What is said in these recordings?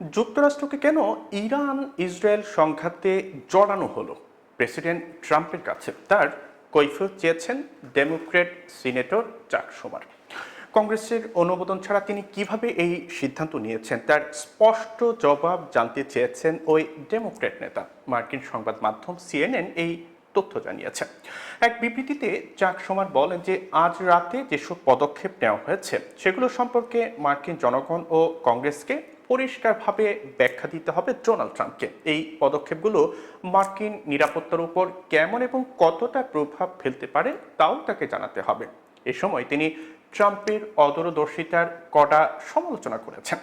যুক্তরাষ্ট্রকে কেন Iran, Israel সংঘাতে জড়ানো হলো? প্রেসিডেন্ট ট্রাম্পের কাছে তার কৈফিয়ত চেয়েছেন ডেমোক্রেট সিনেটর চাক সোমার। কংগ্রেসের অনুমোদন ছাড়া তিনি কীভাবে এই সিদ্ধান্ত নিয়েছেন? তার স্পষ্ট জবাব জানতে চেয়েছেন ওই ডেমোক্রেট নেতা। মার্কিন সংবাদ মাধ্যম সিএনএন এই তথ্য জানিয়েছে। এক বিবৃতিতে চাক সোমার বলেন যে, আজ রাতে যেসব পদক্ষেপ নেওয়া হয়েছে, সেগুলো সম্পর্কে মার্কিন জনগণ ও কংগ্রেসকে পরিষ্কারভাবে ব্যাখ্যা দিতে হবে ডোনাল্ড ট্রাম্পকে। এই পদক্ষেপগুলো মার্কিন নিরাপত্তার উপর কেমন এবং কতটা প্রভাব ফেলতে পারে তাও তাকে জানাতে হবে। এ সময় তিনি ট্রাম্পের অদূরদর্শিতার কড়া সমালোচনা করেছেন।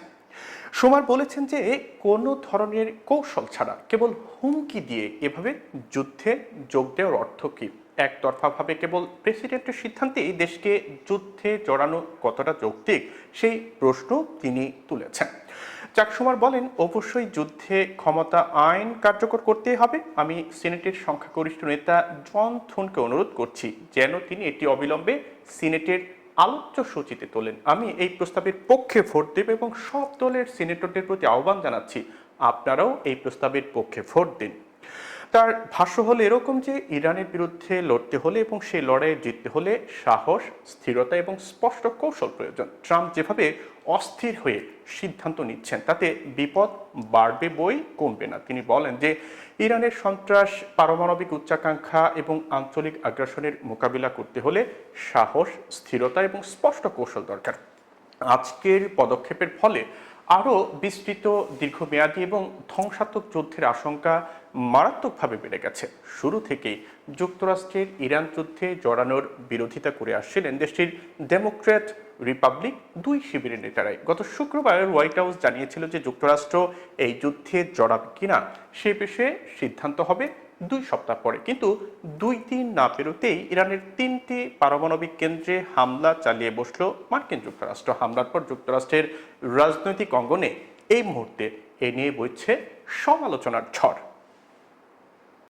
সোমার বলেছেন যে কোনো ধরনের কৌশল ছাড়া কেবল হুমকি দিয়ে এভাবে যুদ্ধে যোগ দেওয়ার অর্থ কী? একতরফাভাবে কেবল প্রেসিডেন্টের সিদ্ধান্তেই দেশকে যুদ্ধে জড়ানো কতটা যৌক্তিক সেই প্রশ্ন তিনি তুলেছেন। চাকসুমার বলেন, অবশ্যই যুদ্ধে ক্ষমতা আইন কার্যকর করতে হবে। আমি সিনেটের সংখ্যাগরিষ্ঠ নেতা জন থুনকে অনুরোধ করছি যেন তিনি এটি অবিলম্বে সিনেটের আলোচ্য সূচিতে তোলেন। আমি এই প্রস্তাবের পক্ষে ভোট দেব এবং সব দলের সিনেটরদের প্রতি আহ্বান জানাচ্ছি। আপনারাও এই প্রস্তাবের পক্ষে ভোট দিন। তার ভাষ্য হলো এরকম যে ইরানের বিরুদ্ধে লড়তে হলে এবং সেই লড়াইয়ে জিততে হলে সাহস, স্থিরতা এবং স্পষ্ট কৌশল প্রয়োজন। ট্রাম্প যেভাবে অস্থির হয়ে সিদ্ধান্ত নিচ্ছেন, তাতে বিপদ বাড়বে বই কমবে না। তিনি বলেন যে ইরানের সন্ত্রাস, পারমাণবিক উচ্চাকাঙ্ক্ষা এবং আঞ্চলিক আগ্রাসনের মোকাবিলা করতে হলে সাহস, স্থিরতা এবং স্পষ্ট কৌশল দরকার। আজকের পদক্ষেপের ফলে আরও বিস্তৃত, দীর্ঘমেয়াদী এবং ধ্বংসাত্মক যুদ্ধের আশঙ্কা মারাত্মকভাবে বেড়ে গেছে। শুরু থেকেই যুক্তরাষ্ট্রের ইরান যুদ্ধে জড়ানোর বিরোধিতা করে আসছিলেন দেশটির ডেমোক্র্যাট রিপাবলিক দুই শিবিরের নেতারাই। গত শুক্রবার হোয়াইট হাউস জানিয়েছিল যে যুক্তরাষ্ট্র এই যুদ্ধে জড়াবে কিনা, সে বিষয়ে সিদ্ধান্ত হবে দুই সপ্তাহ পরে। কিন্তু দুই দিন না পেরোতেই ইরানের তিনটি পারমাণবিক কেন্দ্রে হামলা চালিয়ে বসল মার্কিন যুক্তরাষ্ট্র। হামলার পর যুক্তরাষ্ট্রের রাজনৈতিক অঙ্গনে এই মুহূর্তে এ নিয়ে বইছে সমালোচনার ঝড়।